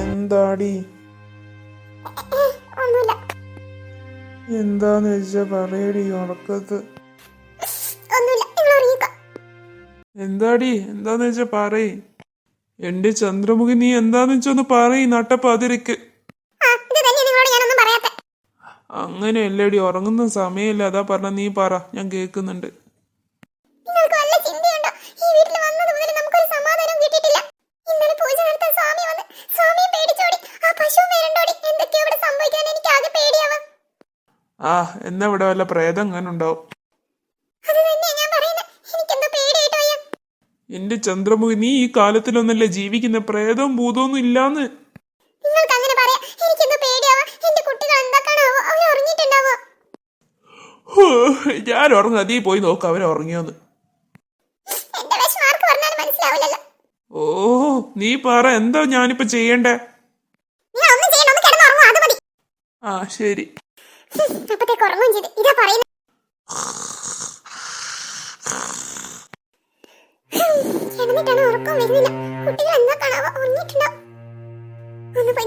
എന്താടി? എന്താന്ന് വെച്ചാ പറയടി ഉറക്കത്ത്. എന്താടി? എന്താന്ന് വെച്ചാ പറയ്. എന്റെ ചന്ദ്രമുഖി നീ എന്താന്ന് വെച്ചൊന്ന് പറയ് നട്ടപ്പാതിരക്ക്. അങ്ങനെയല്ലേടി ഉറങ്ങുന്ന സമയമില്ല. അതാ പറഞ്ഞ നീ പറ ഞാൻ കേക്കുന്നുണ്ട് നിങ്ങൾക്ക് വല്ല ചിന്തയുണ്ടോ? ഈ വീട്ടിൽ വന്നത് കിട്ടിയിട്ടില്ല ഇന്നലെ പൂജ നടത്താൻ സ്വാമി വന്ന് സ്വാമിയെ പേടിച്ചോടി. ആ പശു വരണ്ടോടി. എന്തൊക്കെയോ ഇവിടെ സംഭവിക്കാൻ എനിക്ക് ആകെ പേടിയാവ. ആ എന്നാ ഇവിടെ വല്ല പ്രേതം അങ്ങനെ ഉണ്ടാവും എന്റെ ചന്ദ്രമുഖി നീ ഈ കാലത്തിലൊന്നല്ല ജീവിക്കുന്ന? പ്രേതവും ഭൂതവും ഇല്ലാന്ന്. ഞാൻ ഉറങ്ങുന്നത് നീ പോയി നോക്കാം അവരെ ഉറങ്ങിയോന്ന്. എന്റെ വിഷമാർക്ക് പറഞ്ഞാൽ മനസ്സിലാവില്ലല്ലോ. ഓ നീ പറ എന്താ ഞാനിപ്പോ ചെയ്യണ്ടേ? ആ ശരി.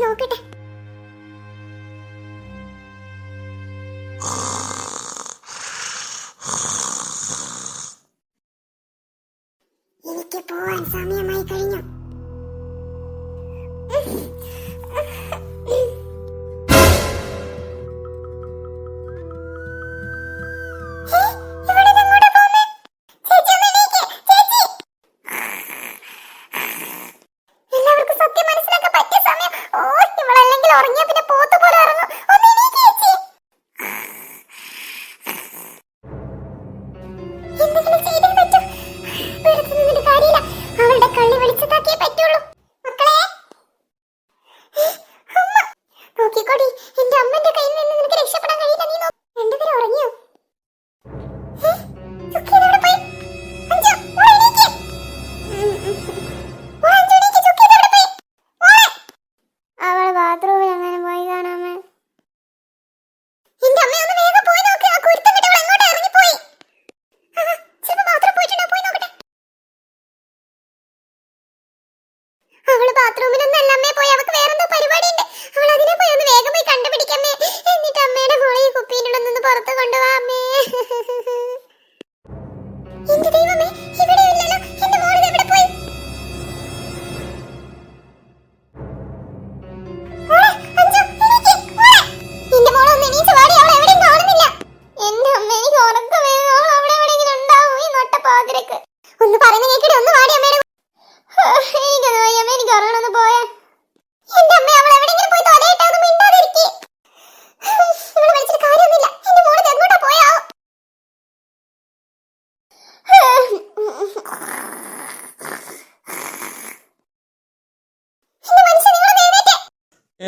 നോക്കട്ടെ. എനിക്ക് പോവാൻ സമയം ഉറങ്ങിയ പിന്നെ പോത്ത് എന്തെങ്കിലും ചെയ്തേ പറ്റൂ. അവളുടെ കള്ളി വിളിച്ചതാക്കിയേ പറ്റും.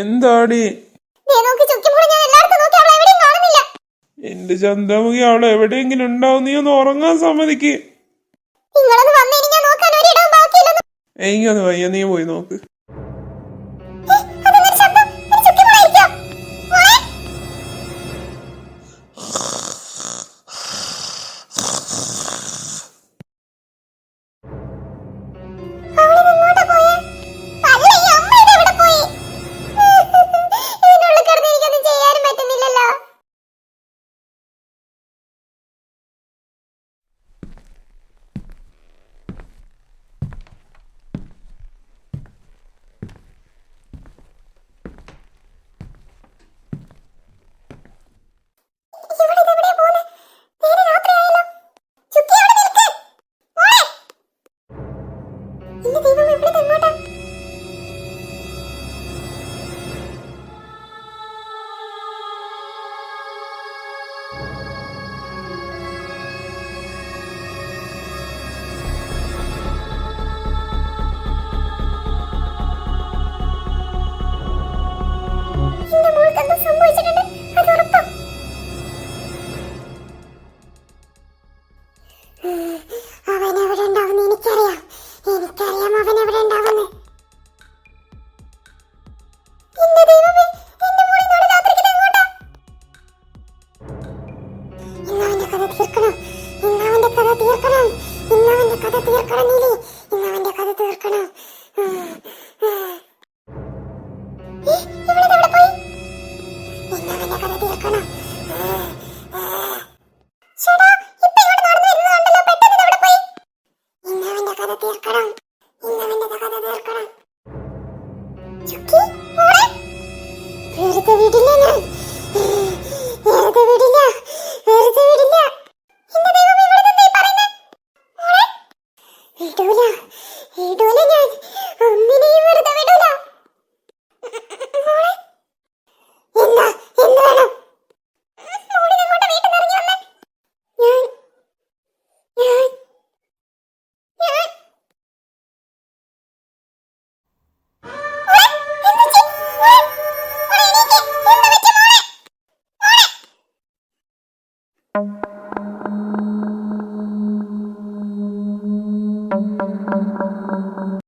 എന്താടി? എന്റെ ചന്ദ്രമുഖി അവളെ എവിടെയെങ്കിലും ഉണ്ടാവും? നീ ഒന്ന് ഉറങ്ങാൻ സമ്മതിക്ക്. എനിക്കൊന്ന് വയ്യ നീ പോയി നോക്ക്. എന്റെ ദൈവം എവിടെ നിന്നോട്ടാ.